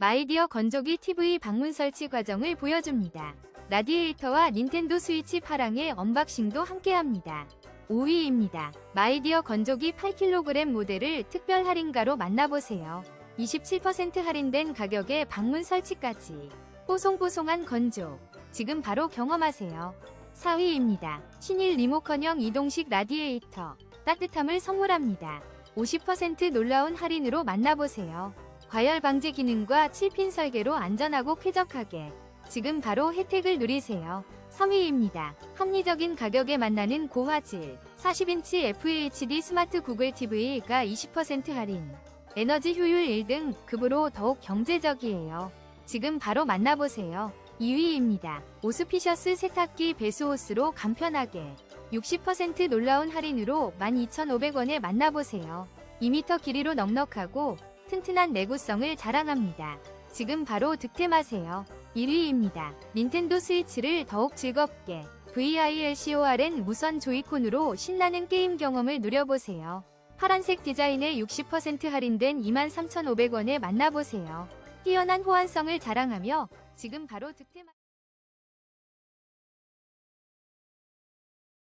마이디어 건조기 TV 방문 설치 과정을 보여줍니다. 라디에이터와 닌텐도 스위치 8항의 언박싱도 함께합니다. 5위입니다. 마이디어 건조기 8kg 모델을 특별 할인가로 만나보세요. 27% 할인된 가격에 방문 설치까지. 뽀송뽀송한 건조. 지금 바로 경험하세요. 4위입니다. 신일 리모컨형 이동식 라디에이터. 따뜻함을 선물합니다. 50% 놀라운 할인으로 만나보세요. 과열 방지 기능과 7핀 설계로 안전하고 쾌적하게. 지금 바로 혜택을 누리세요. 3위입니다. 합리적인 가격에 만나는 고화질 40인치 FHD 스마트 구글 TV가 20% 할인. 에너지 효율 1등 급으로 더욱 경제적이에요. 지금 바로 만나보세요. 2위입니다. 오스피셔스 세탁기 배수호스로 간편하게 60% 놀라운 할인으로 12,500원에 만나보세요. 2m 길이로 넉넉하고 튼튼한 내구성을 자랑합니다. 지금 바로 득템하세요. 1위입니다. 닌텐도 스위치를 더욱 즐겁게 VILCORN 무선 조이콘으로 신나는 게임 경험을 누려보세요. 파란색 디자인에 60% 할인된 23,500원에 만나보세요. 뛰어난 호환성을 자랑하며 지금 바로 득템